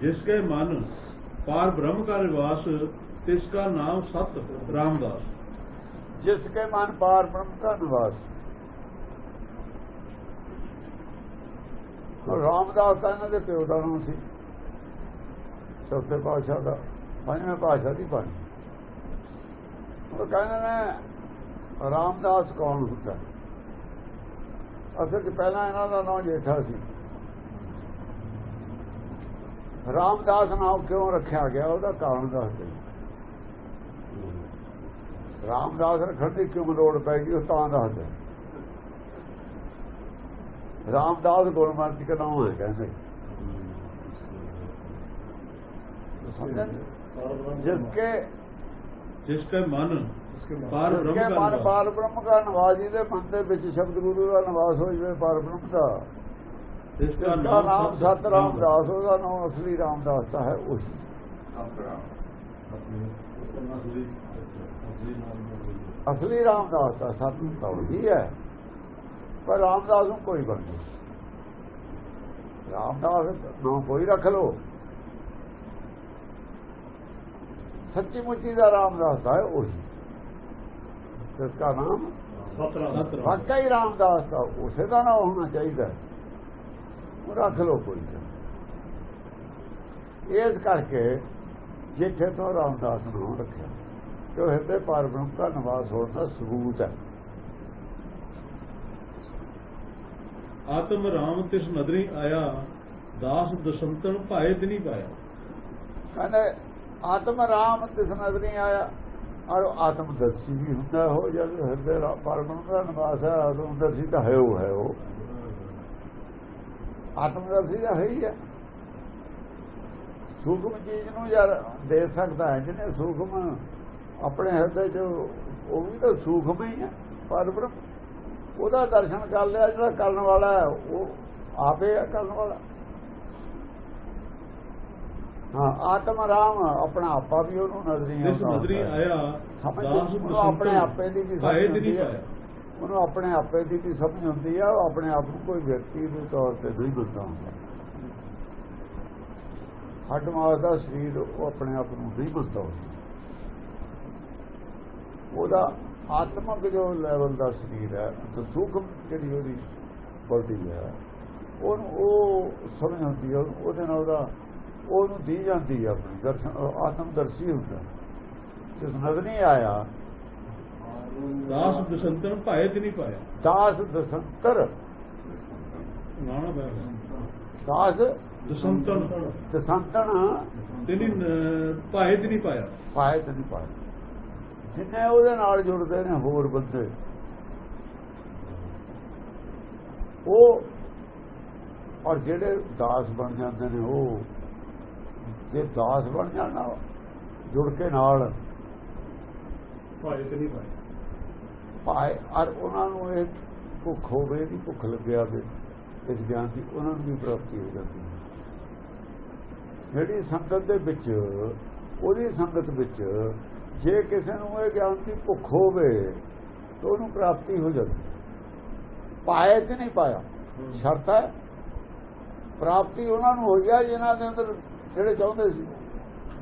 जिसके मन पार ब्रह्म का निवास तिसका नाम सत रामदास ਜਿਸ ਕੇ ਮਨ ਪਾਰ ਬ੍ਰਹਮ ਦਾ ਨਿਵਾਸ ਔਰ ਰਾਮਦਾਸ ਤਾਂ ਇਹਨਾਂ ਦੇ ਪਿਓ ਦਾ ਨਾਮ ਸੀ ਚੌਥੇ ਪਾਤਸ਼ਾਹ ਦਾ ਪੰਜਵੇਂ ਪਾਤਸ਼ਾਹ ਦੀ ਬਾਣੀ ਉਹ ਕਹਿੰਦੇ ਨੇ ਰਾਮਦਾਸ ਕੌਣ ਹੁੰਦਾ ਅਸਲ 'ਚ ਪਹਿਲਾਂ ਇਹਨਾਂ ਦਾ ਨਾਮ ਜੇਠਾ ਸੀ ਰਾਮਦਾਸ ਨਾਮ ਕਿਉਂ ਰੱਖਿਆ ਗਿਆ? ਉਹਦਾ ਕਾਰਨ ਦੱਸਦੇ ਰਾਮਦਾਸ ਰੱਖਣ ਦੀ ਕਿਉਂ ਲੋੜ ਪੈ ਗਈ ਉਹ ਤਾਂ ਦੱਸਦੇ ਰਾਮਦਾਸ ਗੁਰਮਤਿ ਦਾ ਨਾਮ ਹੈ ਕਹਿੰਦੇ। ਜਿਸਕੇ ਜਿਸਕੇ ਮਨ ਪਾਰ ਬ੍ਰਹਮ ਦਾ। ਪਾਰ ਬ੍ਰਹਮ ਦਾ ਨਿਵਾਸ ਜਿਹਦੇ ਮਨ ਦੇ ਵਿੱਚ ਸ਼ਬਦ ਗੁਰੂ ਦਾ ਨਿਵਾਸ ਹੋ ਜਵੇ ਪਾਰ ਬ੍ਰਹਮ ਦਾ। ਦਾ ਨਾਮ ਸਤ ਰਾਮਦਾਸ ਉਹਦਾ ਨਾਮ ਅਸਲੀ ਰਾਮਦਾਸ ਦਾ ਹੈ ਉਹ। ਅਸਲੀ ਰਾਮਦਾਸ ਤਾਂ ਸਤ ਤਾਂ ਉਹੀ ਹੈ। ਪਰ ਰਾਮਦਾਸ ਨੂੰ ਕੋਈ ਬਣ ਨਹੀਂ। ਰਾਮਦਾਸ ਨੂੰ ਕੋਈ ਰੱਖ ਲੋ ਸੱਚੀ ਮੁੱਚੀ ਦਾ ਰਾਮਦਾਸ ਹੈ ਉਹੀ। ਜਿਸ ਦਾ ਨਾਮ ਸਤ ਰਾਮਦਾਸ ਵਾਕਈ ਰਾਮਦਾਸ ਦਾ ਉਸੇ ਦਾ ਨਾਮ ਹੋਣਾ ਚਾਹੀਦਾ ਹੈ। ਉਹ ਰੱਖ ਲੋ ਕੋਈ ਇਸ ਕਰਕੇ ਜਿੱਥੇ ਤੋਂ ਰਾਮਦਾਸ ਨੂੰ ਰੱਖਿਆ ਕਿ ਉਹ ਹਿਰਦੇ ਪਰਮ ਦਾ ਨਿਵਾਸ ਹੋਣ ਦਾ ਸਬੂਤ ਹੈ। ਆਤਮ ਰਾਮ ਤਿਸ ਨਦਰੀ ਆਇਆ ਦਾਸ ਦਸ਼ਮਤਨ ਤੇ ਨਹੀਂ ਪਾਇਆ। ਕਹਿੰਦੇ ਆਤਮ ਰਾਮ ਤਿਸ ਨਦਰੀ ਆਇਆ ਔਰ ਆਤਮ ਦਰਸ਼ੀ ਵੀ ਹੁੰਦਾ ਹੋ। ਜਦ ਹਿਰਦੇ ਪਰਮ ਦਾ ਨਿਵਾਸ ਹੈ ਆਤਮ ਦਰਸ਼ੀ ਤਾਂ ਹੈ ਉਹ ਹੈ ਉਹ। ਆਤਮ ਦਰਸ਼ੀ ਦਾ ਹੈ ਹੀ ਹੈ ਸੂਖਮ ਚੀਜ਼ ਨੂੰ ਯਾਰ ਦੇ ਸਕਦਾ ਹੈ ਜਿਹਨੇ ਸੂਖਮ ਆਪਣੇ ਹਿਰਦੇ 'ਚ ਉਹ ਵੀ ਤਾਂ ਸੂਖਮ ਹੀ ਹੈ ਪਰ ਉਹਦਾ ਦਰਸ਼ਨ ਕਰ ਲਿਆ ਜਿਹੜਾ ਕਰਨ ਵਾਲਾ ਹੈ ਉਹ ਆਪੇ ਹੈ ਕਰਨ ਵਾਲਾ। ਹਾਂ ਆਤਮ ਰਾਮ ਆਪਣਾ ਆਪਾ ਵੀ ਉਹਨੂੰ ਨਜ਼ਰੀ ਆਉਂਦਾ ਆਇਆ ਸਮਝ ਆਪਣੇ ਆਪੇ ਦੀ ਵੀ ਸਮਝ ਨਹੀਂ ਪਾਇਆ। ਉਹਨੂੰ ਆਪਣੇ ਆਪੇ ਦੀ ਵੀ ਸਮਝ ਹੁੰਦੀ ਆ, ਉਹ ਆਪਣੇ ਆਪ ਨੂੰ ਕੋਈ ਵਿਅਕਤੀ ਦੇ ਤੌਰ ਤੇ ਨਹੀਂ ਮੰਨਦਾ ਹੁੰਦਾ। ਹੱਡ ਮਾਸ ਦਾ ਸਰੀਰ ਉਹ ਆਪਣੇ ਆਪ ਨੂੰ ਨਹੀਂ ਮੰਨਦਾ ਹੁੰਦਾ। ਉਹਦਾ ਆਤਮਿਕ ਜੋ ਲੈਵਲ ਦਾ ਸਰੀਰ ਹੈ ਤੇ ਸੂਖਮ ਜਿਹੜੀ ਉਹਦੀ ਬੋਡੀ ਹੈ, ਉਹਨੂੰ ਉਹ ਸਮਝ ਆਉਂਦੀ ਹੈ ਉਹਦੇ ਨਾਲ ਉਹਦਾ ਉਹਨੂੰ ਦੀ ਜਾਂਦੀ ਹੈ ਆਪਣੀ ਦਰਸ਼ਨ ਆਤਮ ਦਰਸ਼ੀ ਹੁੰਦਾ। ਜਿਸ ਨਜ਼ਰ ਨਹੀਂ ਆਇਆ ਦਾਸ ਦਸੰਤਰ ਭਾਏ ਨਹੀਂ ਪਾਇਆ ਦਾਸ ਦਸੰਤਰ। ਦਾਸ ਦਸੰਤਰ। ਦਸੰਤਰ। ਤੇ ਨਹੀਂ ਭਾਏ ਨਹੀਂ ਪਾਇਆ ਭਾਏ ਨਹੀਂ ਪਾਇਆ ਜਿੰਨੇ ਉਹਦੇ ਨਾਲ ਜੁੜਦੇ ਨੇ ਹੋਰ ਬੰਦੇ। ਉਹ ਔਰ ਜਿਹੜੇ ਦਾਸ ਬਣ ਜਾਂਦੇ ਨੇ ਉਹ ਜੇ ਦਾਸ ਬਣ ਜਾਣਾ ਜੁੜ ਕੇ ਨਾਲ ਭਾਏ ਨਹੀਂ ਪਾਇਆ ਪਾਏ ਔਰ ਉਹਨਾਂ ਨੂੰ ਇਹ ਭੁੱਖ ਹੋਵੇ ਦੀ ਭੁੱਖ ਲੱਗਿਆ ਦੇ ਇਸ ਗਿਆਨ ਦੀ ਉਹਨਾਂ ਨੂੰ ਵੀ ਪ੍ਰਾਪਤੀ ਹੋ ਜਾਂਦੀ ਹੈ। ਜਿਹੜੀ ਸੰਗਤ ਦੇ ਵਿੱਚ ਉਹਦੀ ਸੰਗਤ ਵਿੱਚ ਜੇ ਕਿਸੇ ਨੂੰ ਇਹ ਗਿਆਨ ਦੀ ਭੁੱਖ ਹੋਵੇ ਤਾਂ ਉਹਨੂੰ ਪ੍ਰਾਪਤੀ ਹੋ ਜਾਂਦੀ ਪਾਏ ਤੇ ਨਹੀਂ ਪਾਇਆ? ਸ਼ਰਤ ਹੈ। ਪ੍ਰਾਪਤੀ ਉਹਨਾਂ ਨੂੰ ਹੋ ਗਿਆ ਜਿਨ੍ਹਾਂ ਦੇ ਅੰਦਰ ਜਿਹੜੇ ਚਾਹੁੰਦੇ ਸੀ।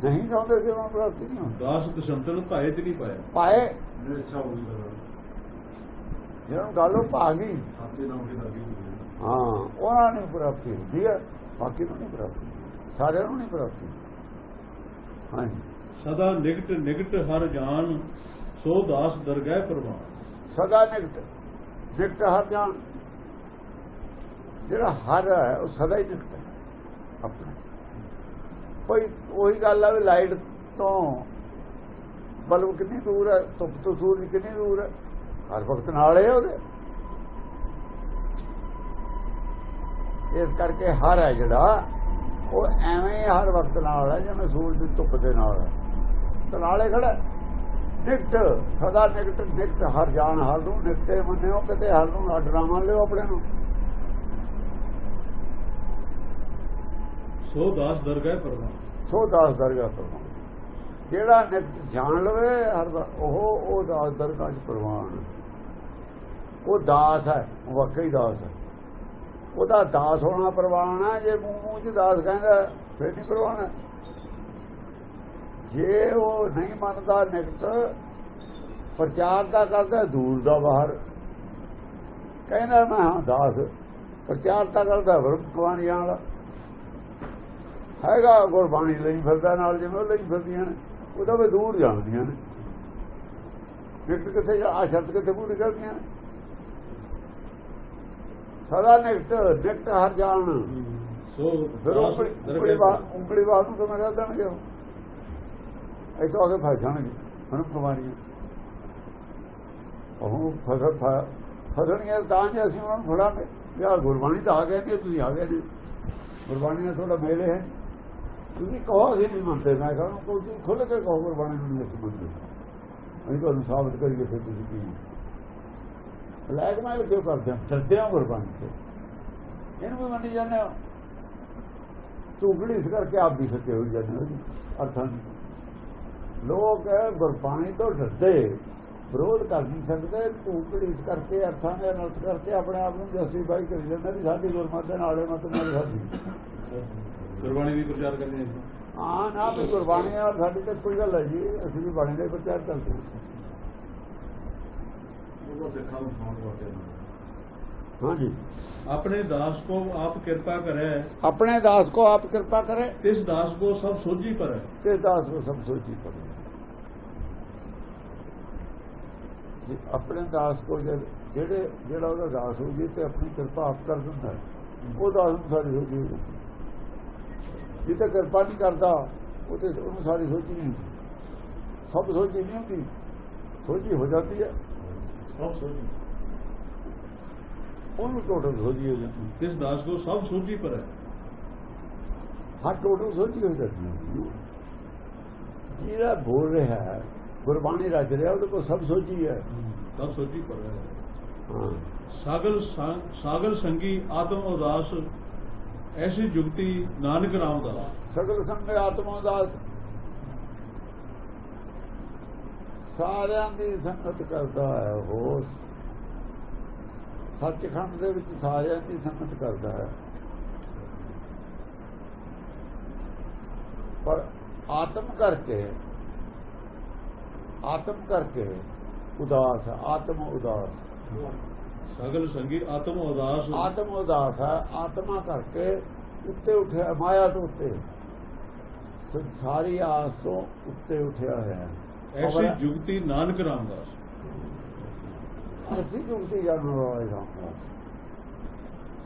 ਨਹੀਂ ਚਾਹੁੰਦੇ ਸੀ ਉਹਨਾਂ ਨੂੰ ਪ੍ਰਾਪਤੀ ਨਹੀਂ ਹੁੰਦੀ। ਦਾਸ ਦਸ਼ੰਤਰ ਨੂੰ ਪਾਏ ਤੇ ਨਹੀਂ ਪਾਇਆ? ਪਾਏ। ਨਿਰਛਾ ਹੋ ਗਿਆ ਜਿਹਨਾਂ ਨੂੰ ਗੱਲ ਉਹ ਪਾ ਗਈ। ਹਾਂ ਉਹਨਾਂ ਨੂੰ ਪ੍ਰਾਪਤੀ ਹੁੰਦੀ ਹੈ ਬਾਕੀ ਨੂੰ ਨਹੀਂ ਪ੍ਰਾਪਤੀ। ਸਾਰਿਆਂ ਨੂੰ ਨਹੀਂ ਪ੍ਰਾਪਤੀ। ਹਾਂਜੀ। ਸਦਾ ਨਿਕਟ ਨਿਕਟ ਹਰ ਜਾਨ ਸੋ ਦਾਸ ਦਰਗਹਿ ਪ੍ਰਵਾਨ। ਸਦਾ ਨਿਕਟ ਨਿਕਟ ਹਰ ਜਾਨ। ਜਿਹੜਾ ਹਰ ਹੈ ਉਹ ਸਦਾ ਹੀ ਨਿਕਟ ਹੈ ਆਪਣਾ। ਕੋਈ ਉਹੀ ਗੱਲ ਆ ਵੀ ਲਾਈਟ ਤੋਂ ਬਲਬ ਕਿੰਨੀ ਦੂਰ ਹੈ ਧੁੱਪ ਤੋਂ ਸੂਰਜ ਕਿੰਨੀ ਦੂਰ ਹੈ। ਹਰ ਵਕਤ ਨਾਲ ਹੈ ਉਹਦੇ। ਇਸ ਕਰਕੇ ਹਰ ਹੈ ਜਿਹੜਾ ਉਹ ਐਵੇਂ ਹਰ ਵਕਤ ਨਾਲ ਹੈ ਜਿਵੇਂ ਸੂਰਜ ਦੀ ਧੁੱਪ ਦੇ ਨਾਲ ਹੈ। ਤੇ ਨਾਲੇ ਖੜਾ। ਨਿਕਟ ਸਦਾ ਨਿਕਟ ਨਿਕਟ ਹਰ ਜਾਨ ਹਰ ਨੂੰ ਨਿਕਟੇ ਮੰਨਿਓ ਕਿਤੇ ਹਰ ਨੂੰ ਅੱਡ ਨਾ ਮੰਨ ਲਿਓ ਆਪਣੇ ਨੂੰ। ਸੋ ਦਾਸ ਦਰਗਹਿ ਪ੍ਰਵਾਨ ਸੋ ਦਾਸ ਦਰਗਾਹ ਪ੍ਰਵਾਨ ਜਿਹੜਾ ਨਿਕਟ ਜਾਣ ਲਵੇ ਹਰ ਉਹ ਉਹ ਦਾਸ ਦਰਗਾਹ ਚ ਪ੍ਰਵਾਨ ਉਹ ਦਾਸ ਹੈ, ਉਹ ਵਾਕਈ ਦਾਸ ਹੈ। ਉਹਦਾ ਦਾਸ ਹੋਣਾ ਪ੍ਰਵਾਨ ਹੈ, ਜੇ ਮੂੰਹ ਮੂੰਹ ਚ ਦਾਸ ਕਹਿੰਦਾ, ਫਿਰ ਨਹੀਂ ਕਰਵਾਉਣਾ ਜੇ ਉਹ ਨਹੀਂ ਮੰਨਦਾ ਨਿਕਟ ਪ੍ਰਚਾਰ ਦਾ ਕਰਦਾ, ਦੂਰ ਦਾ ਬਾਹਰ। ਕਹਿੰਦਾ ਮੈਂ, ਹਾਂ, ਦਾਸ। ਪ੍ਰਚਾਰ ਤਾਂ ਕਰਦਾ ਵਰਮ ਕਵਾਨੀਆਂ ਵਾਲਾ। ਹੈਗਾ ਗੁਰਬਾਣੀ ਲਈ ਫਿਰਦਾ, ਨਾਲ ਜਿਵੇਂ ਉਹ ਲਈ ਫਿਰਦੀਆਂ ਨੇ। ਉਹਦਾ ਵੀ ਦੂਰ ਜਾਣਦੀਆਂ ਨੇ। ਨਿਕਟ ਕਿੱਥੇ ਜਾ ਆ ਸ਼ਰਤ ਕਿੱਥੇ ਪੂਰੀ ਕਰਦੀਆਂ? ਨੇ ਸਦਾ ਨਿਕਟ ਨਿਕਟ ਹਰ ਜਾਣ। ਸੋ ਫਿਰ ਉਂਗਲੀ ਬਾਤ ਉਂਗਲੀ ਬਾਤ ਨੂੰ ਕਿਵੇਂ ਕਰ ਦੇਣਗੇ ਉਹ? ਇੱਥੋਂ ਆ ਕੇ ਫਸ ਜਾਣਗੇ ਮਨ ਕੁਮਾਰੀਆਂ ਉਹ ਫਸਲ ਫਸਣੀਆਂ ਤਾਂ ਜੇ ਅਸੀਂ ਉਹਨਾਂ ਨੂੰ ਫੜਾਂਗੇ। ਯਾਰ ਗੁਰਬਾਣੀ ਤਾਂ ਆ ਗਏ ਨੇ ਤੁਸੀਂ ਆ ਗਏ ਜੀ ਗੁਰਬਾਣੀ ਨਾਲ ਤੁਹਾਡਾ ਮੇਲ ਹੈ। ਤੁਸੀਂ ਕਹੋ ਅਸੀਂ ਨਹੀਂ ਮੰਨਦੇ, ਮੈਂ ਕਹਾਂ ਤੁਸੀਂ ਖੁੱਲ ਕੇ ਕਹੋ, ਗੁਰਬਾਣੀ ਨੂੰ ਨਹੀਂ ਮੰਨਦੇ। ਅਸੀਂ ਤੁਹਾਨੂੰ ਸਾਬਤ ਕਰੀਏ ਫਿਰ ਤੁਸੀਂ ਕੀ। ਬਲੈਕ ਮੇਲ ਕਿਉਂ ਕਰਦੇ ਹੋ? ਡਰਦੇ ਹੋ ਗੁਰਬਾਣੀ ਤੋਂ। ਇਹਨੂੰ ਵੀ ਮੰਨੀ ਜਾਂਦੇ ਹੋ? ਟੁਕੜੀ ਇਸ ਕਰਕੇ ਆਪ ਵੀ ਸੱਚੇ ਹੋ ਜਾਂਦੇ ਹੋ ਅਰਥਾਂ ਲੋਕ ਗੁਰਬਾਣੀ ਤੋਂ ਡਰਦੇ। ਵਿਰੋਧ ਕਰ ਨਹੀਂ ਸਕਦੇ। ਟੁਕੜੀ ਇਸ ਕਰਕੇ ਅਰਥਾਂ ਦੇ ਅਨਰਥ ਕਰਕੇ ਆਪਣੇ ਆਪ ਨੂੰ ਜਸਟੀਫਾਈ ਕਰੀ ਜਾਂਦੇ ਵੀ ਸਾਡੀ ਗੁਰਮਤਿ ਦੇ ਨਾਲੇ ਮਤ ਨਾਲ ਸਾਡੀ। ਗੁਰਬਾਣੀ ਦੀ ਪ੍ਰਚਾਰ ਕਰਦੇ ਨੇ ਹਾਂ ਨਾ ਵੀ ਗੁਰਬਾਣੀ ਨਾਲ ਸਾਡੀ ਤੇ ਕੋਈ ਗੱਲ ਹੈ ਜੀ ਅਸੀਂ ਵੀ ਬਾਣੀ ਦਾ ਹੀ ਪ੍ਰਚਾਰ ਕਰਦੇ ਹਾਂ। ਹਾਂਜੀ ਆਪਣੇ ਦਾਸ ਕੋ ਆਪ ਕਿਰਪਾ ਕਰੇ। ਆਪਣੇ ਦਾਸ ਕੋ ਆਪ ਕਿਰਪਾ ਕਰੇ। ਤਿਸ ਦਾਸ ਕੋ ਸਭ ਸੋਝੀ ਪਰ। ਤੇ ਦਾਸ ਨੂੰ ਸਭ ਸੋਚੀ ਪੜੇ ਜੀ ਆਪਣੇ ਦਾਸ ਕੋ ਜਿਹੜੇ ਜਿਹੜਾ ਉਹਦਾ ਦਾਸ ਹੋ ਜੀ ਤੇ ਆਪਣੀ ਕਿਰਪਾ ਆਪ ਕਰ ਦਿੰਦਾ ਹੈ, ਉਹ ਦਾਸ ਨੂੰ ਸਾਰੀ ਹੋ ਜੇ ਤਾਂ ਕਿਰਪਾ ਨਹੀਂ ਕਰਦਾ ਉਹ ਤੇ ਉਹਨੂੰ ਸਾਰੀ ਸੋਚੀ ਨਹੀਂ। ਸਭ ਸੋਚੀ ਨਹੀਂ ਹੁੰਦੀ। ਸੋਚੀ ਹੋ ਜਾਂਦੀ ਹੈ। ਸਭ ਸੋਝੀ ਉਹਨੂੰ ਟੋਟਲ ਸੋਚੀ ਹੋ ਜਾਂਦੀ ਤਿਸ ਦਾਸ ਕੋ ਸਭ ਸੋਝੀ ਪਰ ਹਰ ਟੋਟਲ ਸੋਚੀ ਹੋ ਜਾਂਦੀ ਹੈ। ਜਿਹੜਾ ਬੋਲ ਰਿਹਾ ਹੈ ਗੁਰਬਾਣੀ ਰਚ ਰਿਹਾ ਉਹਦੇ ਕੋਲ ਸਭ ਸੋਚੀ ਹੈ। ਸਭ ਸੋਝੀ ਪਰ ਹਾਂ। ਸਾਗਲ ਸਾਗਲ ਸੰਗੀ ਆਤਮ ਉਦਾਸ ਐਸੀ ਜੁਗਤੀ ਨਾਨਕ ਰਾਮ ਦਾ। ਸਗਲ ਸੰਗ ਆਤਮਾ ਦਾ ਸਾਰਿਆਂ ਦੀ ਸੰਗਤ ਕਰਦਾ ਹੈ ਉਹ। ਸੱਚਖੰਡ ਦੇ ਵਿੱਚ ਸਾਰਿਆਂ ਦੀ ਸੰਗਤ ਕਰਦਾ ਹੈ। ਪਰ ਆਤਮ ਕਰਕੇ ਆਤਮ ਕਰਕੇ ਉਦਾਸ ਆਤਮ ਉਦਾਸ। ਸਾਗਲ ਸੰਗੀ ਆਤਮ ਉਦਾਸ। ਆਤਮ ਉਦਾਸ ਹੈ ਆਤਮਾ ਕਰਕੇ ਉੱਤੇ ਉੱਠਿਆ ਮਾਇਆ ਤੋਂ ਉੱਤੇ। ਸਾਰੀ ਆਸ ਤੋਂ ਉੱਤੇ ਉੱਠਿਆ ਹੋਇਆ ਹੈ। ਐਸੀ ਜੁਗਤੀ ਨਾਨਕ ਰਾਮ ਦਾਸ ਅਸੀਂ ਜੁਗਤੀ ਵਾਲੇ ਹਾਂ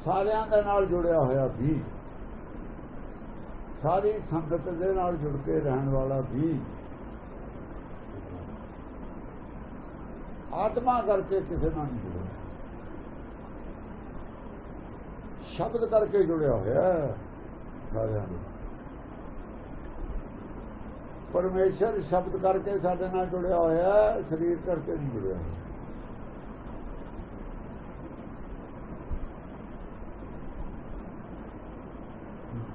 ਸਾਰਿਆਂ ਦੇ ਨਾਲ ਜੁੜਿਆ ਹੋਇਆ ਵੀ। ਸਾਰੀ ਸੰਗਤ ਦੇ ਨਾਲ ਜੁੜ ਕੇ ਰਹਿਣ ਵਾਲਾ ਵੀ। ਆਤਮਾ ਕਰਕੇ ਕਿਸੇ ਨਾਲ ਨਹੀਂ ਜੁੜਿਆ। ਸ਼ਬਦ ਕਰਕੇ ਜੁੜਿਆ ਹੋਇਆ ਸਾਰਿਆਂ ਨੂੰ। ਪਰਮੇਸ਼ਰ ਸ਼ਬਦ ਕਰਕੇ ਸਾਡੇ ਨਾਲ ਜੁੜਿਆ ਹੋਇਆ ਸਰੀਰ ਕਰਕੇ ਨਹੀਂ ਜੁੜਿਆ। ਹੋਇਆ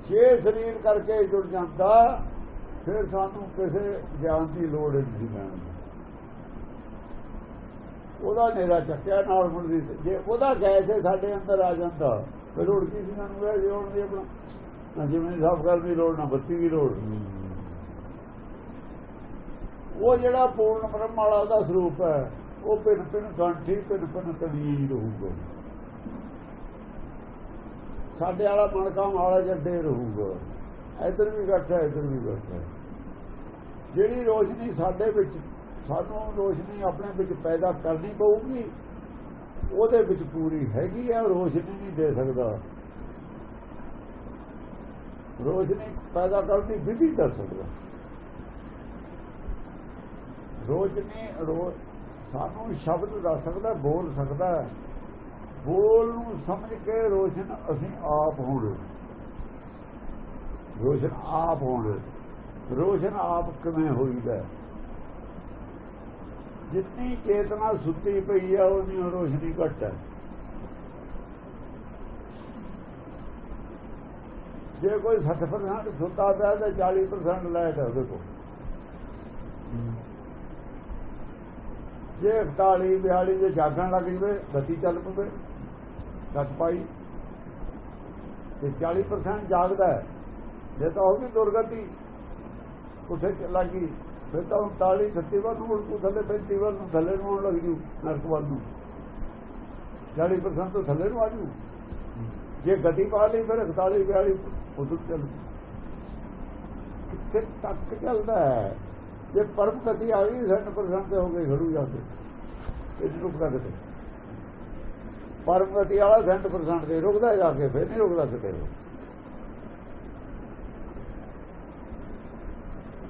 ਜੇ ਸਰੀਰ ਕਰਕੇ ਜੁੜ ਜਾਂਦਾ, ਫਿਰ ਸਾਨੂੰ ਕਿਸੇ ਗਿਆਨ ਦੀ ਲੋੜ ਨਹੀਂ ਸੀ ਲੈਣ ਉਹਦਾ ਨੇਰਾ ਚੱਕਿਆ, ਨਾਲ ਮੁੰਡੀ ਜੇ ਉਹਦਾ ਗੈਸ ਸਾਡੇ ਅੰਦਰ ਆ ਜਾਂਦਾ ਫਿਰ ਲੋੜ ਕੀ ਸੀ ਸਾਨੂੰ ਇਹ ਜੋੜ ਦੀ ਆਪਣਾ? ਨਾ ਜਿਵੇਂ ਸਾਫ਼ ਕਰਨ ਦੀ ਲੋੜ, ਨਾ ਬੱਤੀ ਦੀ ਲੋੜ। ਉਹ ਜਿਹੜਾ ਪੂਰਨ ਬ੍ਰਹਮ ਵਾਲਾ ਦਾ ਸਰੂਪ ਹੈ, ਉਹ ਪਿੰਨ ਪਿੰਨ ਗੰਠੀ ਪਿੰਨ ਪਿੰਨ ਤਵੀਰ ਰਹੂਗਾ। ਸਾਡੇ ਵਾਲਾ ਮਣਕਾ ਵਾਲਾ ਜੱਡੇ ਰਹੂਗਾ। ਇਧਰ ਵੀ ਗੱਠਾ ਇਧਰ ਵੀ ਗੱਠ ਹੈ। ਜਿਹੜੀ ਰੋਸ਼ਨੀ ਸਾਡੇ ਵਿੱਚ, ਸਾਨੂੰ ਰੋਸ਼ਨੀ ਆਪਣੇ ਵਿੱਚ ਪੈਦਾ ਕਰਨੀ ਪਊਗੀ ਉਹਦੇ ਵਿੱਚ ਪੂਰੀ ਹੈਗੀ ਆ, ਰੋਸ਼ਨੀ ਨਹੀਂ ਦੇ ਸਕਦਾ। ਰੋਸ਼ਨੀ ਪੈਦਾ ਕਰਨ ਦੀ ਵਿਧੀ ਦੱਸ ਸਕਦਾ। ਰੋਸ਼ਨੀ ਸਾਨੂੰ ਸ਼ਬਦ ਦੱਸ ਸਕਦਾ, ਬੋਲ ਸਕਦਾ। ਬੋਲ ਨੂੰ ਸਮਝ ਕੇ ਰੋਸ਼ਨ ਅਸੀਂ ਆਪ ਹੋਣਾ। ਰੋਸ਼ਨ ਆਪ ਹੋਣ। ਰੋਸ਼ਨ ਆਪ ਕਿਵੇਂ ਹੋਈਦਾ? ਜਿੰਨੀ ਚੇਤਨਾ ਸੁੱਤੀ ਪਈ ਆ ਉਹਦੀ ਰੋਸ਼ਨੀ ਘੱਟ ਹੈ ਜੇ ਕੋਈ 60% ਸੁੱਤਾ ਪਿਆ, ਤਾਂ 40% ਲਾਈਟ ਹੈ ਉਹਦੇ ਕੋਲ। ਜੇ 41 42 ਦੇ ਜਾਗਣ ਲੱਗ ਜਵੇ ਬੱਤੀ ਚੱਲ ਪਵੇ ਗੱਤ ਪਾਈ। ਤੇ 40% ਜਾਗਦਾ ਹੈ, ਜੇ ਤਾਂ ਉਹ ਵੀ ਦੁਰਗਤੀ, ਉੱਥੇ ਚ ਲੱਗੀ ਫਿਰ ਤਾਂ 39 36 ਵੱਲ ਨੂੰ ਉਲਟੂ ਥੱਲੇ 35 ਵੱਲ ਨੂੰ ਥੱਲੇ ਨੂੰ ਆਉਣ ਲੱਗ ਜੂ ਨਰਕ ਵੱਲ ਨੂੰ। 40% ਤੋਂ ਥੱਲੇ ਨੂੰ ਆ ਜੂ। ਜੇ ਗਤੀ ਪਾ ਲਈ, ਫਿਰ 41 42 ਉਦੋਂ ਚੱਲ। ਕਿੱਥੇ ਤੱਕ ਚੱਲਦਾ ਹੈ? ਜੇ ਪਰਮ ਗਤੀ ਆ ਗਈ 60% ਤੇ ਹੋ ਗਈ, ਖੜੂ ਜਾ ਕੇ। ਇਹ ਰੁਕਦਾ ਕਿਤੇ? ਪਰਮ ਗਤੀ ਵਾਲਾ 60% ਤੇ ਰੁਕਦਾ ਜਾ ਕੇ, ਫਿਰ ਨਹੀਂ ਰੁਕਦਾ ਕਿਤੇ।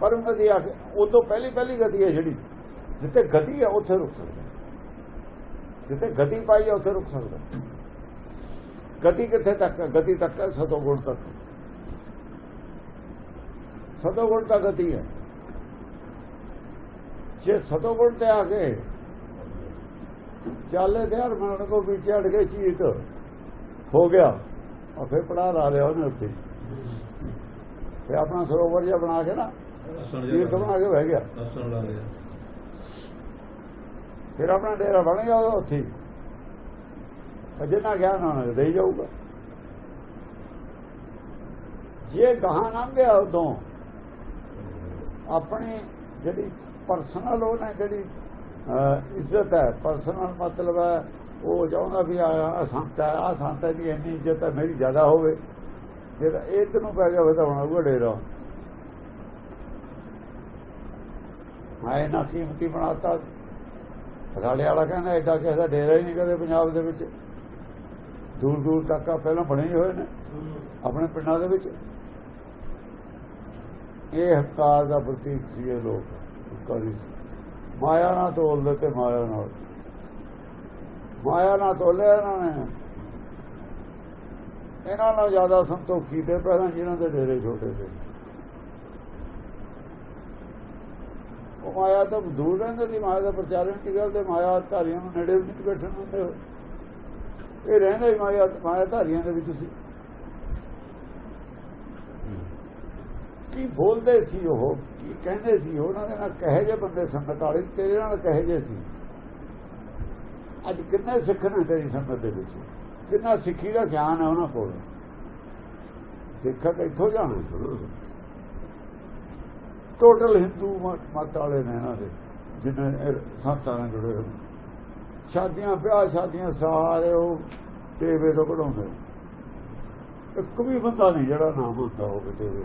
ਪਰਮ ਗਤੀ ਆ ਉਹ ਤੋਂ ਪਹਿਲੀ ਪਹਿਲੀ ਗਤੀ ਹੈ ਜਿਹੜੀ, ਜਿੱਥੇ ਗਤੀ ਹੈ ਉੱਥੇ ਰੁਕ ਸਕਦਾ ਜਿੱਥੇ ਗਤੀ ਪਾਈ ਹੈ ਉੱਥੇ ਰੁਕ ਸਕਦਾ ਗਤੀ ਕਿੱਥੇ ਤੱਕ ਗਤੀ ਤੱਕ ਹੈ ਸਤੋ ਗੁਣ ਤੱਕ। ਸਦੋ ਗੁਣ ਤੱਕ ਗਤੀ ਹੈ। ਜੇ ਸਤੋ ਗੁਣ ਤੇ ਆ ਕੇ ਚਾਲੇ ਤੇ ਹਰ ਮਨ ਕੋ ਵਿੱਚ ਅੜ ਗਏ ਚੀਤ। ਹੋ ਗਿਆ। ਔਰ ਫਿਰ ਪੜਾ ਲਾ ਲਿਆ ਉਹਨੇ ਉੱਤੇ ਤੇ ਆਪਣਾ ਸਰੋਵਰ ਜਿਹਾ ਬਣਾ ਕੇ ਨਾ ਅਸਣ ਤੀਰਥ ਬਣਾ ਕੇ ਬਹਿ ਗਿਆ। ਫਿਰ ਆਪਣਾ ਡੇਰਾ ਬਣ ਗਿਆ ਉੱਥੇ। ਪਰ ਜਿੰਨਾ ਗਿਆਨ ਉਹਨਾਂ ਦੇ ਜਾਊਗਾ। ਜੇ ਗਾਹਾਂ ਨਾ ਗਿਆ ਉਦੋਂ ਆਪਣੀ ਜਿਹੜੀ ਪਰਸਨਲ ਉਹਨੇ ਜਿਹੜੀ ਅਹ, ਇੱਜ਼ਤ ਹੈ ਪਰਸਨਲ ਮਤਲਬ ਹੈ ਉਹ ਚਾਹੁੰਦਾ ਵੀ ਆ ਆ ਸੰਤ ਹੈ ਆ ਸੰਤ ਦੀ ਇੰਨੀ ਇੱਜ਼ਤ ਹੈ ਮੇਰੀ ਜ਼ਿਆਦਾ ਹੋਵੇ। ਜੇ ਤਾਂ ਇਹ ਨੂੰ ਪੈ ਗਿਆ ਹੋਵੇ ਤਾਂ ਬਣਾਊਗਾ ਡੇਰਾ। ਮੈਂ ਨਾ ਕੀਮਤੀ ਬਣਾਤਾ। ਰਾਲੇ ਵਾਲਾ ਕਹਿੰਦਾ ਐਡਾ ਕਿਸੇ ਦਾ ਡੇਰਾ ਹੀ ਨਹੀਂ ਕਦੇ ਪੰਜਾਬ ਦੇ ਵਿੱਚ। ਦੂਰ ਦੂਰ ਤੱਕ ਆ, ਪਹਿਲਾਂ ਬਣੇ ਹੋਏ ਨੇ, ਆਪਣੇ ਪਿੰਡਾਂ ਦੇ ਵਿੱਚ। ਇਹ ਹੰਕਾਰ ਦਾ ਪ੍ਰਤੀਕ ਸੀ ਇਹ ਲੋਕ, ਹੰਕਾਰੀ ਸੀ। ਮਾਇਆ ਨਾਲ ਤੋਲਦੇ ਤੇ ਮਾਇਆ ਨਾਲ। ਮਾਇਆ ਨਾਲ ਤੋਲਿਆ ਇਹਨਾਂ ਨੇ। ਇਹਨਾਂ ਨਾਲ ਜ਼ਿਆਦਾ ਸੰਤੋਖੀ ਤੇ ਪਹਿਲਾਂ ਜਿਹਨਾਂ ਦੇ ਡੇਰੇ ਛੋਟੇ ਸੀ ਉਹ ਮਾਇਆ ਤੋਂ ਦੂਰ ਰਹਿੰਦੇ ਸੀ, ਮਾਇਆ ਦਾ ਪ੍ਰਚਾਰਨ ਕੀ ਗੱਲ ਤੇ ਮਾਇਆ ਧਾਰੀਆਂ ਨੂੰ ਨੇੜੇ ਵੀ ਬੈਠਣ ਦਿੰਦੇ ਹੋਏ ਇਹ ਰਹਿੰਦੇ ਹੀ ਮਾਇਆ ਮਾਇਆ ਧਾਰੀਆਂ ਦੇ ਵਿੱਚ ਸੀ। ਕੀ ਬੋਲਦੇ ਸੀ ਉਹ? ਕੀ ਕਹਿੰਦੇ ਸੀ? ਉਹਨਾਂ ਦੇ ਨਾਲ ਕਹੇ ਜੇ ਬੰਦੇ ਸੰਗਤ ਵਾਲੇ, ਤੇਰੇ ਨਾਲ ਕਹੇ ਜੇ ਸੀ। ਅੱਜ ਕਿੰਨੇ ਸਿੱਖ ਨੇ ਤੇਰੀ ਸੰਗਤ ਦੇ ਵਿੱਚ? ਕਿੰਨਾ ਸਿੱਖੀ ਦਾ ਗਿਆਨ ਹੈ ਉਹਨਾਂ ਕੋਲ। ਸਿੱਖਾ ਤਾਂ ਇੱਥੋਂ ਜਾਣਾ ਟੋਟਲ ਹਿੰਦੂ ਮਤ ਮਤ ਵਾਲੇ ਨੇ ਇਹਨਾਂ ਦੇ ਜਿਨ੍ਹਾਂ ਸੰਤਾਂ ਨਾਲ ਜੁੜੇ ਹੋਏ ਸ਼ਾਦੀਆਂ, ਵਿਆਹ ਸ਼ਾਦੀਆਂ ਸਾਰੇ ਉਹ ਟੇਵੇ ਤੋਂ ਕਢਾਉਂਦੇ ਇੱਕ ਵੀ ਬੰਦਾ ਨਹੀਂ ਜਿਹੜਾ ਨਾਮ ਹੁੰਦਾ ਹੋਵੇ ਟੇਵੇ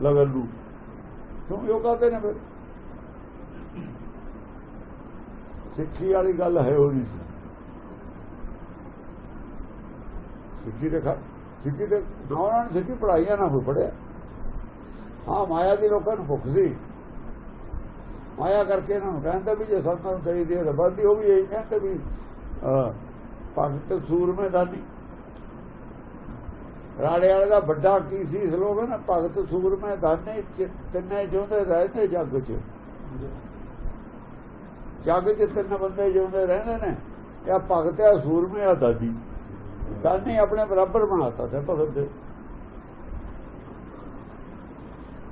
ਲਗਨ ਨੂੰ। ਕਿਉਂ? ਉਹ ਕਹਤੇ ਨੇ ਫਿਰ। ਸਿੱਖੀ ਵਾਲੀ ਗੱਲ ਹੈ ਉਹ ਨਹੀਂ ਸੀ। ਸਿੱਖੀ ਦੇ ਸਿੱਖੀ ਦੇ ਨਾ ਉਹਨਾਂ ਨੇ ਸਿੱਖੀ ਪੜਾਈਆਂ ਨਾ ਕੋਈ ਪੜਿਆ ਹਾਂ ਮਾਇਆ ਦੀ ਲੋਕਾਂ ਨੂੰ ਭੁੱਖ ਸੀ। ਮਾਇਆ ਕਰਕੇ ਇਹਨਾਂ ਨੂੰ ਕਹਿੰਦੇ ਵੀ ਜੇ ਸੰਤਾਂ ਨੂੰ ਚਾਹੀਦੀ ਹੈ ਤਾਂ ਉਹ ਵੀ ਇਹੀ ਕਹਿੰਦੇ ਵੀ ਭਗਤ ਸੂਰਮੇ ਦਾਨੀ ਰਾੜੇ ਵਾਲੇ ਦਾ ਵੱਡਾ ਕੀ ਸੀ ਸਲੋਗਨ ਭਗਤ ਸੂਰਮੇ ਦਾਨੇ ਤਿੰਨੇ ਜਿਉਂਦੇ ਰਹਿੰਦੇ ਜੱਗ 'ਚ। ਜੱਗ 'ਚ ਤਿੰਨ ਬੰਦੇ ਜਿਉਂਦੇ ਰਹਿੰਦੇ ਨੇ, ਇਹ ਭਗਤ ਆ, ਸੂਰਮੇ ਆ, ਦਾਦੀ। ਦਾਨੀ ਆਪਣੇ ਬਰਾਬਰ ਬਣਾਤਾ ਤੇ ਭਗਤ ਦੇ।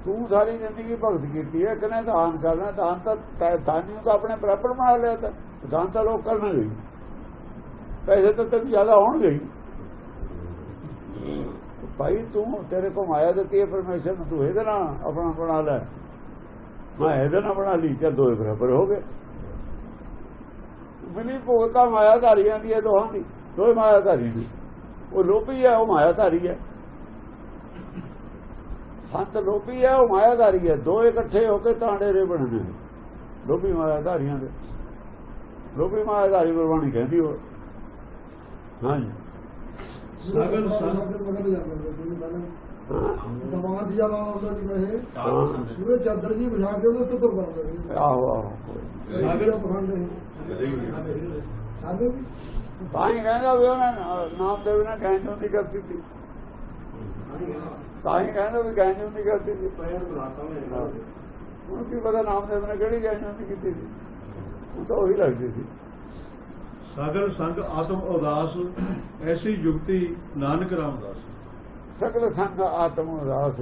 ਤੂੰ ਸਾਰੀ ਜ਼ਿੰਦਗੀ ਭਗਤ ਕੀਤੀ ਹੈ ਕਿਨੇ ਦਾਨ ਕਰਨਾ, ਦਾਨ ਤਾਂ ਦਾਨੀ ਨੂੰ ਤਾਂ ਆਪਣੇ ਬਰਾਬਰ ਬਣਾ ਲਿਆ ਤਾਂ, ਦਾਨ ਤਾਂ ਲੋਕ ਕਰਨਗੇ ਪੈਸੇ ਤਾਂ ਤੈਨੂੰ ਜ਼ਿਆਦਾ ਹੋਣਗੇ ਭਾਈ ਤੂੰ ਤੇਰੇ ਕੋ ਮਾਇਆ ਦਿੱਤੀ ਹੈ ਪਰਮੇਸ਼ਰ ਨੂੰ, ਤੂੰ ਇਹਦੇ ਨਾਲ ਆਪਣਾ ਬਣਾ ਲੈ। ਮੈਂ ਇਹਦੇ ਨਾਲ ਬਣਾ ਲਈ, ਚੱਲ ਦੋਏ ਬਰਾਬਰ ਹੋ ਗਏ। ਮਿਲੀ ਭੋਗਤਾ ਮਾਇਆਧਾਰੀਆਂ ਦੀ ਹੈ ਦੋਹਾਂ ਦੀ ਦੋਏ ਮਾਇਆਧਾਰੀ ਦੀ। ਉਹ ਲੋਭੀ ਹੈ, ਉਹ ਮਾਇਆਧਾਰੀ ਹੈ। ਸੰਤ ਲੋਭੀ ਹੈ ਉਹ ਮਾਇਆਧਾਰੀ ਹੈ। ਦੋ ਇਕੱਠੇ ਹੋ ਕੇ ਤਾਂ ਡੇਰੇ ਬਣਦੇ ਨੇ। ਲੋਭੀ ਮਾਇਆਧਾਰੀਆਂ ਦੇ। ਲੋਭੀ ਮਾਇਆਧਾਰੀ ਗੁਰਬਾਣੀ ਕਹਿੰਦੀ ਉਹ। ਹਾਂਜੀ। ਸਗਲ ਸੰਗ ਸੰਗਤ ਮਗਰ ਜਾਂਦਾ ਜਿਹਨੂੰ ਪਹਿਲਾਂ ਸਮਾਜ ਜ਼ਿਆਦਾ ਆਉਂਦਾ ਸੀ ਵੈਸੇ ਹਾਂ। ਉਹਨੇ ਚਾਦਰ ਜੀ ਬਿਠਾ ਕੇ ਉਹਦੇ ਉੱਤੇ ਤੁਰ ਕਰਦੇ ਆਹੋ ਆਹੋ। ਸਾਗਰ ਪਖੰਡ ਤਾਂ ਹੀ ਕਹਿੰਦਾ ਵੀ ਉਹਨਾਂ ਨਾਮਦੇਵ ਨੇ ਗੈਂਜੋਂ ਦੀ ਗਲਤੀ ਸੀ। ਤਾਂ ਹੀ ਕਹਿੰਦਾ ਵੀ ਗੈਂਜੋਂ ਦੀ ਗਲਤੀ ਸੀ ਪੈਰ ਬੁਲਾਤਾ ਮੈਂ ਹੁਣ ਕੀ ਪਤਾ ਨਾਮਦੇਵ ਨੇ ਕਿਹੜੀ ਗੈਂਜੋਂ ਦੀ ਕੀਤੀ ਸੀ। ਉਹ ਤਾਂ ਉਹੀ ਲੱਗਦੀ ਸੀ। ਸਗਲ ਸੰਗ ਆਤਮ ਉਦਾਸ ਐਸੀ ਯੁਕਤੀ ਨਾਨਕ ਰਾਮਦਾਸ ਸਗਲ ਸੰਗ ਆਤਮ ਰਾਸ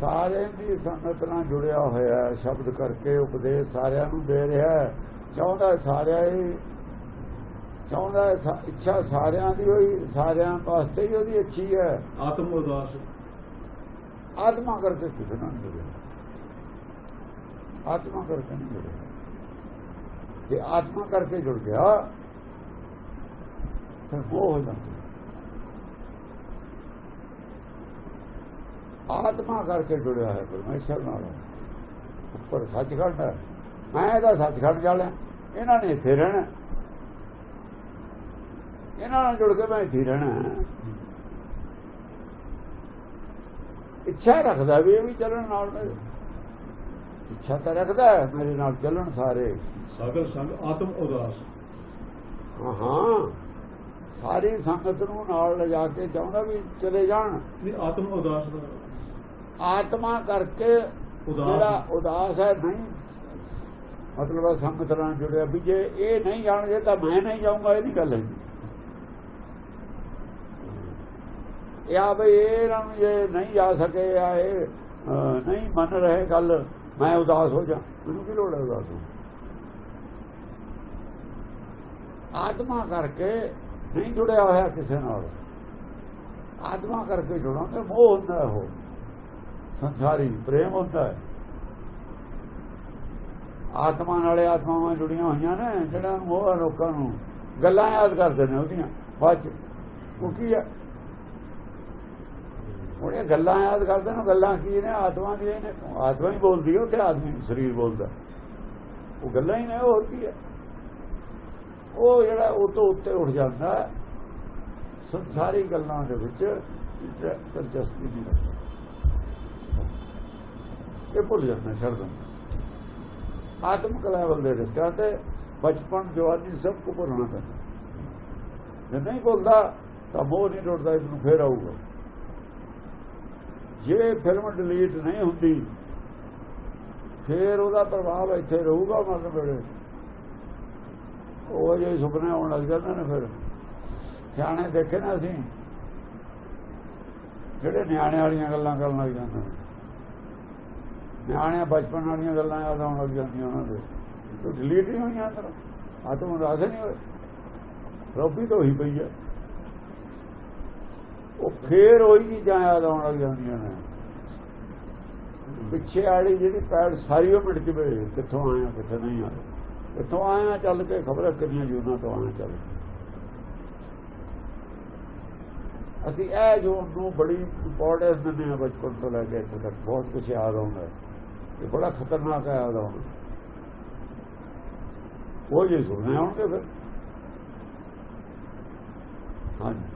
ਸਾਰਿਆਂ ਦੀ ਸੰਗਤ ਨਾਲ ਜੁੜਿਆ ਹੋਇਆ ਸ਼ਬਦ ਕਰਕੇ ਉਪਦੇਸ਼ ਸਾਰਿਆਂ ਨੂੰ ਦੇ ਰਿਹਾ ਚਾਹੁੰਦਾ ਸਾਰਿਆਂ ਹੀ ਚਾਹੁੰਦਾ ਇੱਛਾ ਸਾਰਿਆਂ ਦੀ ਹੋਈ ਸਾਰਿਆਂ ਵਾਸਤੇ ਹੀ ਉਹਦੀ ਅੱਛੀ ਹੈ। ਆਤਮ ਉਦਾਸ। ਆਤਮਾ ਕਰਕੇ ਕਿਸੇ ਨਾਲ ਨਹੀਂ ਜੁੜਿਆ। ਆਤਮਾ ਕਰਕੇ ਨਹੀਂ ਜੁੜਿਆ। ਜੇ ਆਤਮਾ ਕਰਕੇ ਜੁੜ ਗਿਆ ਫਿਰ ਉਹ ਹੋ ਜਾਂਦਾ। ਆਤਮਾ ਕਰਕੇ ਜੁੜਿਆ ਹੈ ਪਰਮੇਸ਼ਰ ਨਾਲ। ਉੱਪਰ ਸੱਚਖੰਡ ਹੈ। ਮੈਂ ਇਹਦਾ ਸੱਚਖੰਡ ਜਾਲਿਆ ਇਹਨਾਂ ਨੇ ਇੱਥੇ ਰਹਿਣਾ। ਇਹਨਾਂ ਨਾਲ ਜੁੜ ਕੇ ਮੈਂ ਇੱਥੇ ਰਹਿਣਾ ਇੱਛਾ ਰੱਖਦਾ ਵੀ ਇਹ ਵੀ ਚੱਲਣ ਨਾਲ ਮੇਰੇ। ਇੱਛਾ ਤਾਂ ਰੱਖਦਾ ਮੇਰੇ ਨਾਲ ਚੱਲਣ ਸਾਰੇ। ਸਾਗਰ ਸੰਗ ਆਤਮ ਉਦਾਸ। ਹਾਂ ਹਾਂ। ਸਾਰੀ ਸੰਗਤ ਨੂੰ ਨਾਲ ਲਿਜਾ ਕੇ ਚਾਹੁੰਦਾ ਵੀ ਚਲੇ ਜਾਣ। ਨਹੀਂ ਆਤਮ ਉਦਾਸ ਆਤਮਾ ਕਰਕੇ ਉਦਾਸ। ਜਿਹੜਾ ਉਦਾਸ ਹੈ ਨਹੀਂ। ਮਤਲਬ ਸੰਗਤ ਨਾਲ ਜੁੜਿਆ ਵੀ ਜੇ ਇਹ ਨਹੀਂ ਜਾਣਗੇ ਤਾਂ ਮੈਂ ਨਹੀਂ ਜਾਊਂਗਾ ਇਹ ਨਹੀਂ ਗੱਲ ਹੈ ਇਹ ਬਈ ਇਹ ਨਾ ਜੇ ਨਹੀਂ ਜਾ ਸਕੇ ਆ ਇਹ ਨਹੀਂ ਮੰਨ ਰਹੇ ਗੱਲ, ਮੈਂ ਉਦਾਸ ਹੋ ਜਾ। ਮੈਨੂੰ ਕੀ ਲੋੜ ਹੈ ਉਦਾਸ ਹੋਣ ਆਤਮਾ ਕਰਕੇ ਨਹੀਂ ਜੁੜਿਆ ਹੋਇਆ ਕਿਸੇ ਨਾਲ। ਆਤਮਾ ਕਰਕੇ ਜੁੜਾਂ ਤੇ ਮੋਹ ਹੁੰਦਾ ਹੈ ਉਹ। ਸੰਸਾਰੀ ਪ੍ਰੇਮ ਹੁੰਦਾ ਹੈ। ਆਤਮਾ ਨਾਲੇ ਆਤਮਾਵਾਂ ਜੁੜੀਆਂ ਹੋਈਆਂ ਨੇ, ਜਿਹੜਾ ਨੂੰ ਮੋਹ ਹੈ ਲੋਕਾਂ ਨੂੰ। ਗੱਲਾਂ ਯਾਦ ਕਰਦੇ ਨੇ ਉਹਦੀਆਂ। ਬਾਅਦ ਚ, ਉਹ ਕੀ ਹੈ? ਉਹ ਇਹ ਗੱਲਾਂ ਯਾਦ ਕਰਦੇ ਨੇ, ਗੱਲਾਂ ਕੀ ਨੇ, ਆਤਮਾ ਦੀਆਂ ਨੇ। ਆਤਮਾ ਹੀ ਬੋਲਦੀ ਹੈ ਤੇ ਆਦਮੀ ਸਰੀਰ ਬੋਲਦਾ। ਉਹ ਗੱਲਾਂ ਹੀ ਨੇ, ਹੋਰ ਕੀ ਹੈ। ਉਹ ਜਿਹੜਾ ਉਹ ਤੋਂ ਉੱਤੇ ਉੱਠ ਜਾਂਦਾ ਸੰਸਾਰੀ ਗੱਲਾਂ ਦੇ ਵਿੱਚ ਦਿਲਚਸਪੀ ਨਹੀਂ ਰੱਖਦਾ। ਇਹ ਭੁੱਲ ਜਾਂਦਾ, ਛੱਡ ਦਿੰਦਾ। ਆਤਮਿਕ ਲੈਵਲ ਦੇ ਰਿਸ਼ਤਿਆਂ ਤੇ ਬਚਪਨ ਜਵਾਨੀ ਸਭ ਕੁ ਭੁੱਲਣਾ ਪੈਂਦਾ। ਜੇ ਨਹੀਂ ਭੁੱਲਦਾ, ਤਾਂ ਮੋਹ ਨਹੀਂ ਟੁੱਟਦਾ, ਇਸ ਨੂੰ ਫੇਰ ਆਊਗਾ। ਜੇ ਫਿਲਮ ਡਿਲੀਟ ਨਹੀਂ ਹੁੰਦੀ, ਫੇਰ ਉਹਦਾ ਪ੍ਰਭਾਵ ਇੱਥੇ ਰਹੂਗਾ ਮਰਨ ਵੇਲੇ ਉਹ ਜੇ ਸੁਪਨੇ ਆਉਣ ਲੱਗ ਜਾਂਦੇ ਨੇ ਫਿਰ। ਸਿਆਣੇ ਦੇਖੇ ਨਾ ਅਸੀਂ? ਜਿਹੜੇ ਨਿਆਣੇ ਵਾਲੀਆਂ ਗੱਲਾਂ ਕਰਨ ਲੱਗ ਜਾਂਦੇ ਨੇ। ਨਿਆਣੇ ਬਚਪਨ ਵਾਲੀਆਂ ਗੱਲਾਂ ਯਾਦ ਆਉਣ ਲੱਗ ਜਾਂਦੀਆਂ ਉਹਨਾਂ ਦੇ। ਉਹ ਡਿਲੀਟ ਨਹੀਂ ਹੋਈਆਂ ਅੰਦਰ। ਆਤਮ ਰਾਸ ਨਹੀਂ ਹੋਏ। ਰੋਬੀ ਤਾਂ ਹੋਈ ਪਈ ਹੈ ਉਹ ਫੇਰ ਉਹੀ ਚੀਜ਼ਾਂ ਯਾਦ ਆਉਣ ਲੱਗ ਜਾਂਦੀਆਂ ਨੇ। ਪਿੱਛੇ ਵਾਲੀ ਜਿਹੜੀ ਪੈੜ ਸਾਰੀ ਉਹ ਮਿਟ ਜਵੇ, ਕਿੱਥੋਂ ਆਇਆ, ਕਿੱਥੇ ਨਹੀਂ ਆਇਆ। ਕਿੱਥੋਂ ਆਇਆ, ਚੱਲ ਕੇ ਖਬਰ ਕਿੰਨੀਆਂ ਜੂਨਾਂ ਤੋਂ ਆਇਆ, ਚੱਲ ਅਸੀਂ ਇਹ ਜੋ ਨੂੰ ਬੜੀ ਇੰਪੋਰਟੈਂਸ ਦਿੰਦੇ ਹਾਂ ਬਚਪਨ ਤੋਂ ਲੈ ਕੇ ਇੱਥੇ ਤੱਕ, ਬਹੁਤ ਕੁਝ ਯਾਦ ਆਉਂਦਾ ਇਹ ਬੜਾ ਖਤਰਨਾਕ ਹੈ ਯਾਦ ਆਉਣਾ ਉਹ ਜੇ ਸੁਣਨੇ ਆਉਣਗੇ ਫਿਰ। ਹਾਂਜੀ।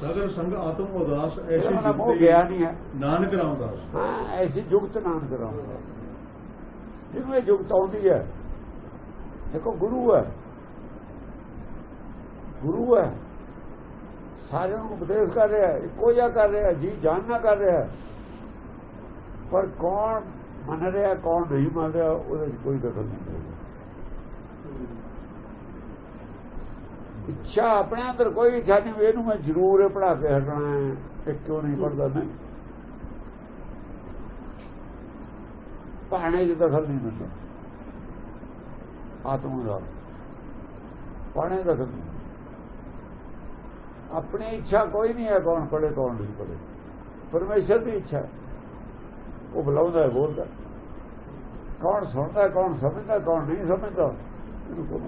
ਸਾਗਰ ਸੰਗ ਆਤਮ ਉਦਾਸ ਐਸੀ ਜੁਗਤੇ ਗਿਆ ਨਹੀਂ ਹੈ। ਨਾਨਕ ਰਾਮਦਾਸ ਹਾਂ ਐਸੀ ਜੁਗਤ ਨਾਮ ਕਰਾਉਂਦਾ ਜਿਹਨੂੰ ਇਹ ਜੁਗਤ ਆਉਂਦੀ ਹੈ ਦੇਖੋ ਗੁਰੂ ਹੈ। ਗੁਰੂ ਹੈ। ਸਾਰਿਆਂ ਨੂੰ ਉਪਦੇਸ਼ ਕਰ ਰਿਹਾ ਹੈ ਇੱਕੋ ਜਿਹਾ ਕਰ ਰਿਹਾ ਹੈ, ਜੀ ਜਾਣਨਾ ਕਰ ਰਿਹਾ ਹੈ। ਪਰ ਕੌਣ ਮੰਨ ਰਿਹਾ ਕੌਣ ਨਹੀਂ ਮੰਨ ਰਿਹਾ ਉਹਦੇ ਵਿੱਚ ਕੋਈ ਦਖਲ ਨਹੀਂ ਹੈ ਇੱਛਾ ਆਪਣੇ ਅੰਦਰ ਕੋਈ ਇੱਛਾ ਨਹੀਂ ਵੀ ਇਹਨੂੰ ਮੈਂ ਜ਼ਰੂਰ ਇਹ ਪੜਾ ਕੇ ਹਟਣਾ ਹੈ ਇਹ ਕਿਉਂ ਨਹੀਂ ਪੜਦਾ ਮੈਂ? ਪਾਣੇ ਦੀ ਦਖਲ ਨਹੀਂ ਮਿਲਦਾ ਆਤਮ ਦਾ। ਪਾਣੇ ਦਖਲ ਨਹੀਂ ਆਪਣੀ ਇੱਛਾ ਕੋਈ ਨਹੀਂ ਹੈ ਕੌਣ ਪੜੇ ਕੌਣ ਨਹੀਂ ਪੜੇ ਪਰਮੇਸ਼ਰ ਦੀ ਇੱਛਾ ਉਹ ਬੁਲਾਉਂਦਾ ਹੈ, ਬੋਲਦਾ ਕੌਣ ਸੁਣਦਾ ਕੌਣ ਸਮਝਦਾ ਕੌਣ ਨਹੀਂ ਸਮਝਦਾ, ਇਹਨੂੰ ਕੋਈ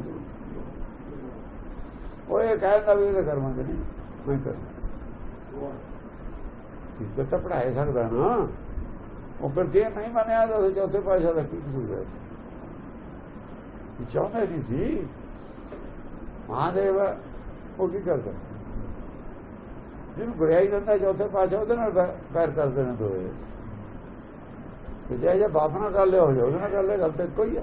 ਉਹ ਇਹ ਕਹਿੰਦਾ ਵੀ ਇਹਦੇ ਕਰਮਾਂ ਦੇ ਨਹੀਂ ਮੈਂ ਕਰ ਠੀਕ ਤਾਂ ਪੜਾਏ ਸਕਦਾ ਨਾ। ਉਹ ਫਿਰ ਜੇ ਨਹੀਂ ਮੰਨਿਆ ਤਾਂ ਉਹ ਚੌਥੇ ਪਾਸ਼ਾ ਦਾ ਕੀ ਕਸੂਰ ਹੈ? ਕਿ ਚਾਹੁੰਦਾ ਨਹੀਂ ਸੀ। ਮਹਾਦੇਵ ਉਹ ਕੀ ਕਰਦਾ? ਜਿਹਨੂੰ ਗੁਰਿਆਈ ਦਿੰਦਾ ਚੌਥੇ ਪਾਸ਼ਾ ਉਹਦੇ ਨਾਲ ਪੈਰ ਬੈਰ ਕਰਦੇ ਨੇ ਦੋਏ ਤੇ ਜੇ ਜੇ ਬਾਪ ਨਾਲ ਗੱਲ ਹੋ ਜਾਏ ਉਹਦੇ ਨਾਲ ਕਰ ਲਿਆ, ਗੱਲ ਤਾਂ ਇੱਕੋ ਹੀ ਹੈ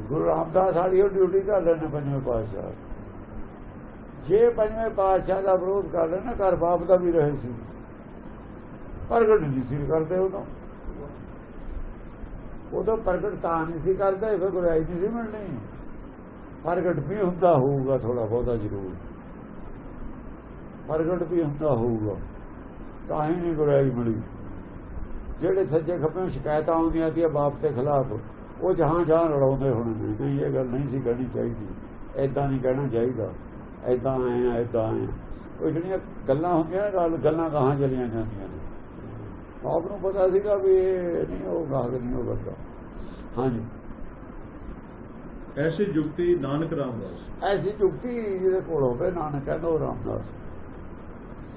ਗੁਰੂ ਰਾਮਦਾਸ ਵਾਲੀ ਉਹ ਡਿਊਟੀ ਕਰ ਲੈਣੇ ਪੰਜਵੇਂ ਪਾਤਸ਼ਾਹ। ਜੇ ਪੰਜਵੇਂ ਪਾਤਸ਼ਾਹ ਦਾ ਵਿਰੋਧ ਕਰ ਲੈਣਾ ਘਰ ਬਾਪ ਦਾ ਵੀ ਰਹੇ ਸੀ। ਪ੍ਰਗਟ ਨਹੀਂ ਸੀ ਕਰਦੇ ਉਦੋਂ। ਉਦੋਂ ਪ੍ਰਗਟ ਤਾਂ ਨਹੀਂ ਸੀ ਕਰਦਾ, ਫਿਰ ਗੁਰਾਈ ਨਹੀਂ ਸੀ ਮਿਲਣੀ ਪ੍ਰਗਟ ਵੀ ਹੁੰਦਾ ਹੋਊਗਾ ਥੋੜਾ ਬਹੁਤਾ ਜ਼ਰੂਰ। ਪ੍ਰਗਟ ਵੀ ਹੁੰਦਾ ਹੋਊਗਾ। ਤਾਂ ਹੀ ਨਹੀਂ ਗੁਰਾਈ ਮਿਲੀ। ਜਿਹੜੇ ਸੱਜੇ ਖੱਬੇ ਸ਼ਿਕਾਇਤਾਂ ਆਉਂਦੀਆਂ ਸੀ ਬਾਪ ਦੇ ਖਿਲਾਫ। ਉਹ ਜਹਾਂ ਜਹਾਂ ਲੜਾਉਂਦੇ ਹੁਣ ਨਹੀਂ ਇਹ ਗੱਲ ਨਹੀਂ ਸੀ ਕਹਿਣੀ ਚਾਹੀਦੀ। ਐਦਾਂ ਨਹੀਂ ਕਹਿਣਾ ਚਾਹੀਦਾ। ਐਦਾਂ ਆਏ ਆ ਐਦਾਂ ਆਏ ਆ। ਉਹ ਜਿਹੜੀਆਂ ਗੱਲਾਂ ਹੁੰਦੀਆਂ ਨੇ ਗੱਲ ਗੱਲਾਂ ਕਹਾਂ ਚਲੀਆਂ ਜਾਂਦੀਆਂ ਨੇ। ਆਪ ਨੂੰ ਪਤਾ ਸੀਗਾ ਵੀ ਇਹ ਨਹੀਂ ਉਹ ਗਾਹਕ ਨਹੀਂ ਉਹ ਕਰਦਾ ਹਾਂਜੀ। ਐਸੀ ਜੁਗਤੀ ਨਾਨਕ ਰਾਮਦਾਸ। ਐਸੀ ਜੁਗਤੀ ਜਿਹਦੇ ਕੋਲ ਹੋਵੇ ਨਾਨਕ ਕਹਿੰਦਾ ਉਹ ਰਾਮਦਾਸ।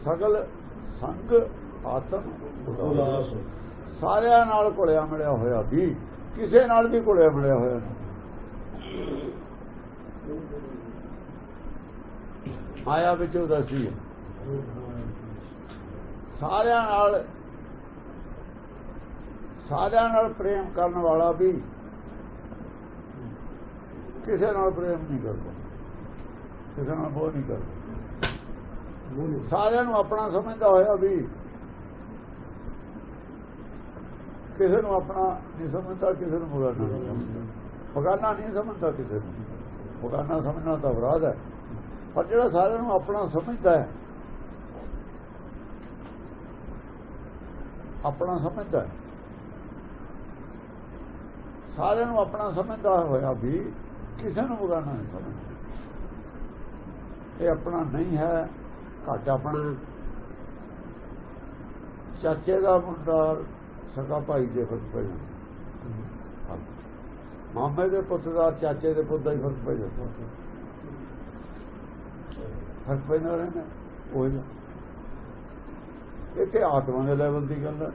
ਸਗਲ ਸੰਗ ਆਤਮ ਉਦਾਸ ਸਾਰਿਆਂ ਨਾਲ ਘੁਲਿਆ ਮਿਲਿਆ ਹੋਇਆ ਵੀ ਕਿਸੇ ਨਾਲ ਵੀ ਘੁਲਿਆ ਮਿਲਿਆ ਹੋਇਆ ਨਹੀਂ ਮਾਇਆ ਵਿੱਚ ਉਦਾਸੀ ਹੈ? ਸਾਰਿਆਂ ਨਾਲ ਸਾਰਿਆਂ ਨਾਲ ਪ੍ਰੇਮ ਕਰਨ ਵਾਲਾ ਵੀ ਕਿਸੇ ਨਾਲ ਪ੍ਰੇਮ ਨਹੀਂ ਕਰਦਾ। ਕਿਸੇ ਨਾਲ ਉਹ ਨਹੀਂ ਕਰਦਾ। ਸਾਰਿਆਂ ਨੂੰ ਆਪਣਾ ਸਮਝਦਾ ਹੋਇਆ ਵੀ ਕਿਸੇ ਨੂੰ ਆਪਣਾ ਨਹੀਂ ਸਮਝਦਾ ਕਿਸੇ ਨੂੰ ਬਗਾਨਾ ਨਹੀਂ ਸਮਝਦਾ ਬਗਾਨਾ ਨਹੀਂ ਸਮਝਦਾ ਕਿਸੇ ਨੂੰ। ਬਗਾਨਾ ਸਮਝਣਾ ਤਾਂ ਅਪਰਾਧ ਹੈ। ਪਰ ਜਿਹੜਾ ਸਾਰਿਆਂ ਨੂੰ ਆਪਣਾ ਸਮਝਦਾ ਹੈ ਆਪਣਾ ਸਮਝਦਾ ਹੈ। ਸਾਰਿਆਂ ਨੂੰ ਆਪਣਾ ਸਮਝਦਾ ਹੋਇਆ ਵੀ ਕਿਸੇ ਨੂੰ ਬਗਾਨਾ ਨਹੀਂ ਸਮਝਦਾ। ਇਹ ਆਪਣਾ ਨਹੀਂ ਹੈ ਘੱਟ ਆਪਣਾ ਚਾਚੇ ਦਾ ਮੁੰਡਾ ਸਕਾ ਭਾਈ ਦੇ ਫ਼ਰਕ ਪੈ ਜਾਂਦਾ। ਮਾਮੇ ਦੇ ਪੁੱਤ ਦਾ, ਚਾਚੇ ਦੇ ਪੁੱਤ ਦਾ ਹੀ ਫ਼ਰਕ ਪੈ ਜਾਂਦਾ। ਫ਼ਰਕ ਪੈਣਾ ਰਹਿੰਦਾ। ਕੋਈ ਨਾ। ਇੱਥੇ ਆਤਮਾ ਦੇ ਲੈਵਲ ਦੀ ਗੱਲ ਹੈ।